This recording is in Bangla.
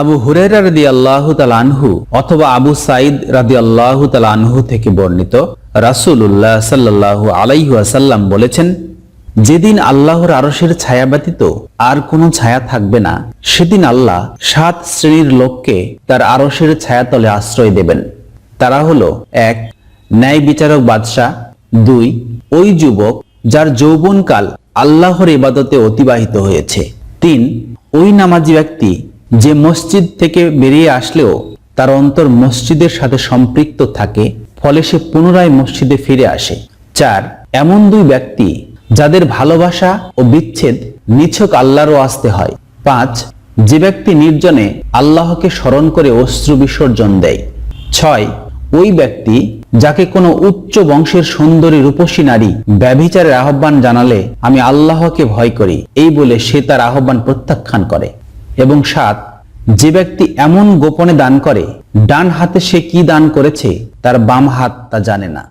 আবু হুরেরা রাদি আল্লাহ আনহু অথবা আবু সাইদ রাদি আল্লাহ আনহু থেকে বর্ণিত রাসূলুল্লাহ সাল্লাল্লাহু আলাইহি ওয়াসাল্লাম বলেছেন, যেদিন আল্লাহর আরশের ছায়া ব্যতীত আর কোনো ছায়া থাকবে না, সেদিন আল্লাহ সাত শ্রেণির লোককে তার আরশের ছায়াতলে আশ্রয় দেবেন। তারা হলো এক, ন্যায় বিচারক বাদশাহ, দুই, ওই যুবক যার যৌবনকাল আল্লাহর ইবাদতে অতিবাহিত হয়েছে, তিন, ওই নামাজি ব্যক্তি যে মসজিদ থেকে বেরিয়ে আসলেও তার অন্তর মসজিদের সাথে সম্পৃক্ত থাকে, ফলে সে পুনরায় মসজিদে ফিরে আসে। চার, এমন দুই ব্যক্তি যাদের ভালোবাসা ও বিচ্ছেদ নিছক আল্লাহরও আসতে হয়। পাঁচ, যে ব্যক্তি নির্জনে আল্লাহকে স্মরণ করে অশ্রু বিসর্জন দেয়। ছয়, ওই ব্যক্তি যাকে কোনো উচ্চ বংশের সুন্দরী রূপসী নারী ব্যভিচারের আহ্বান জানালে, আমি আল্লাহকে ভয় করি। এই বলে সে তার আহ্বান প্রত্যাখ্যান করে। এবং সাত, যে ব্যক্তি এমন গোপনে দান করে, ডান হাতে সে কি দান করেছে, তার বাম হাত তা জানে না।